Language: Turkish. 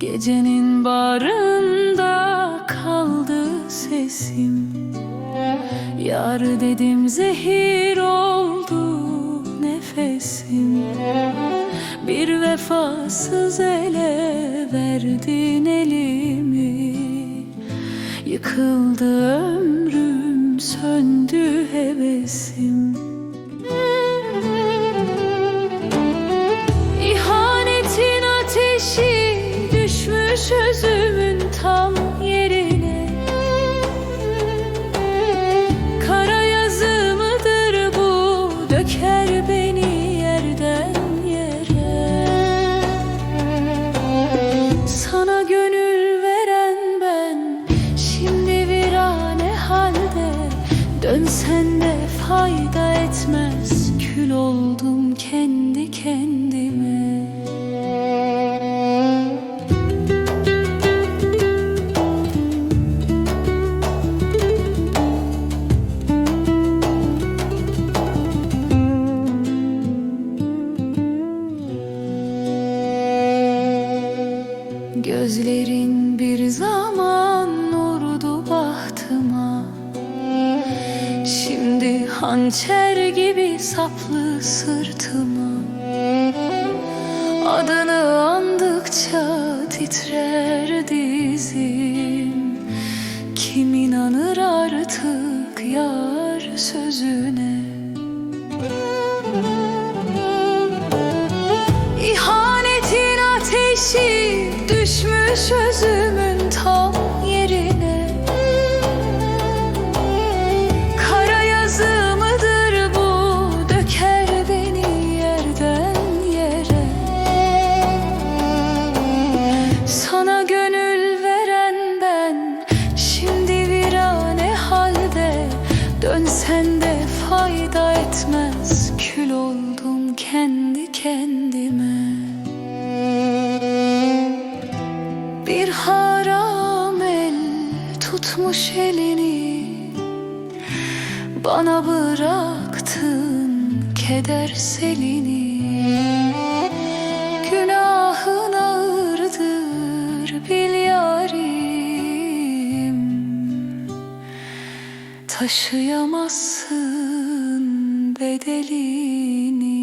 Gecenin barında kaldı sesim. Yar dedim zehir oldu nefesim. Bir vefasız ele verdin elimi. Yıkıldı ömrüm söndü hevesim özümün tam yerine. Kara yazı mıdır bu? Döker beni yerden yere. Sana gönül veren ben şimdi virane halde. Dönsen de fayda etmez kül oldum kendi kendime Gözlerin bir zaman vurdu bahtıma. Şimdi hançer gibi saplı sırtıma. Adını andıkça titrer dizim. Kim inanır artık yar düşmüş özümün tam yerine. Kara yazı mıdır bu döker beni yerden yere. Sana gönül veren ben şimdi virane halde. Dönsen de fayda etmez kül oldum kendi kendime Bir haram el tutmuş elini. Bana bıraktın keder selini. Günahın ağırdır bil yarim. Taşıyamazsın bedelini